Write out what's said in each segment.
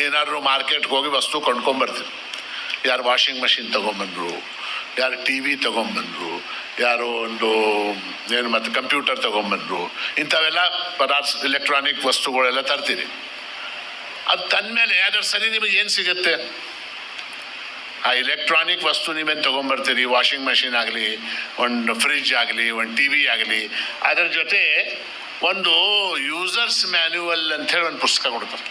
ಏನಾದ್ರು ಮಾರ್ಕೆಟ್ಗೆ ಹೋಗಿ ವಸ್ತು ಕೊಂಡ್ಕೊಂಬರ್ತೀವಿ ಯಾರು ವಾಷಿಂಗ್ ಮಷಿನ್ ತೊಗೊಂಬಂದ್ರು, ಯಾರು ಟಿ ವಿ ತೊಗೊಂಬಂದ್ರು, ಯಾರೋ ಒಂದು, ಏನು ಮತ್ತು ಕಂಪ್ಯೂಟರ್ ತೊಗೊಂಬಂದ್ರು, ಇಂಥವೆಲ್ಲ ಪದಾರ್ಥ ಎಲೆಕ್ಟ್ರಾನಿಕ್ ವಸ್ತುಗಳೆಲ್ಲ ತರ್ತೀರಿ ಅದು ತಂದಮೇಲೆ ಅದರ ಸರಿ ನಿಮಗೆ ಏನು ಸಿಗುತ್ತೆ? ಆ ಇಲೆಕ್ಟ್ರಾನಿಕ್ ವಸ್ತು ನೀವೇನು ತೊಗೊಂಬರ್ತೀರಿ? ವಾಷಿಂಗ್ ಮಷಿನ್ ಆಗಲಿ, ಒಂದು ಫ್ರಿಜ್ ಆಗಲಿ, ಒಂದು ಟಿ ವಿ ಆಗಲಿ, ಅದರ ಜೊತೆ ಒಂದು ಯೂಸರ್ಸ್ ಮ್ಯಾನ್ಯುವಲ್ ಹೇಳಿ ಒಂದು ಪುಸ್ತಕ ಕೊಡ್ತಾರೆ.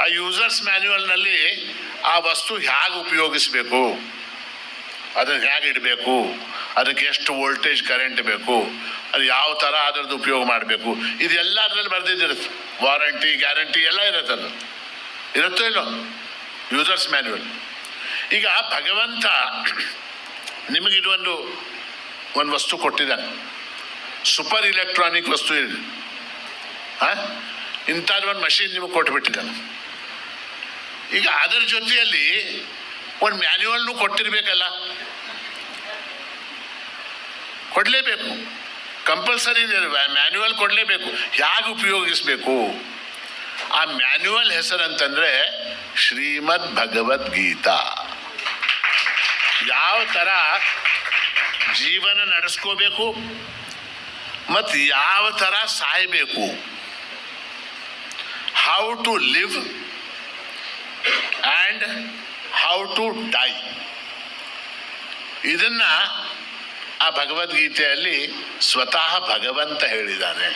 ಆ ಯೂಸರ್ಸ್ ಮ್ಯಾನ್ಯುವಲ್ನಲ್ಲಿ ಆ ವಸ್ತು ಹೇಗೆ ಉಪಯೋಗಿಸಬೇಕು? ಅದನ್ನು ಹೇಗೆ ಇಡಬೇಕು? ಅದಕ್ಕೆ ಎಷ್ಟು ವೋಲ್ಟೇಜ್ ಕರೆಂಟ್ ಬೇಕು? ಅದು ಯಾವ ಥರ ಅದರದ್ದು ಉಪಯೋಗ ಮಾಡಬೇಕು? ಇದೆಲ್ಲ ಅದರಲ್ಲಿ ಬರೆದಿದ್ದಿರುತ್ತೆ. ವಾರಂಟಿ ಗ್ಯಾರಂಟಿ ಎಲ್ಲ ಇರುತ್ತೆ ಅದು. ಇರುತ್ತೋ ಇಲ್ಲೋ? ಯೂಸರ್ಸ್ ಮ್ಯಾನ್ಯುವಲ್ ಈಗ ಭಗವಂತ ನಿಮಗಿದೊಂದು ಒಂದು ವಸ್ತು ಕೊಟ್ಟಿದ್ದಾನೆ. ಸೂಪರ್ ಇಲೆಕ್ಟ್ರಾನಿಕ್ ವಸ್ತು ಇದೆ. ಹಾಂ? ಇಂಥದ್ದು ಒಂದು ಮಷೀನ್ ನಿಮಗೆ ಕೊಟ್ಬಿಟ್ಟಿದ್ದಾನೆ. ಈಗ ಅದರ ಜೊತೆಯಲ್ಲಿ ಒಂದು ಮ್ಯಾನ್ಯುವಲ್ನು ಕೊಟ್ಟಿರಬೇಕಲ್ಲ. ಕೊಡಲೇಬೇಕು. ಕಂಪಲ್ಸರಿ ಮ್ಯಾನ್ಯುವಲ್ ಕೊಡಲೇಬೇಕು. ಹೇಗೆ ಉಪಯೋಗಿಸಬೇಕು? ಆ ಮ್ಯಾನ್ಯುವಲ್ ಹೆಸರಂತಂದ್ರೆ ಶ್ರೀಮದ್ ಭಗವದ್ಗೀತಾ ಯಾವ ಥರ ಜೀವನ ನಡೆಸ್ಕೋಬೇಕು ಮತ್ತು ಯಾವ ಥರ ಸಾಯಬೇಕು? How to live and how to die ಇದನ್ನು ಆ ಭಗವದ್ಗೀತೆಯಲ್ಲಿ ಸ್ವತಃ ಭಗವಂತ ಹೇಳಿದ್ದಾನೆ.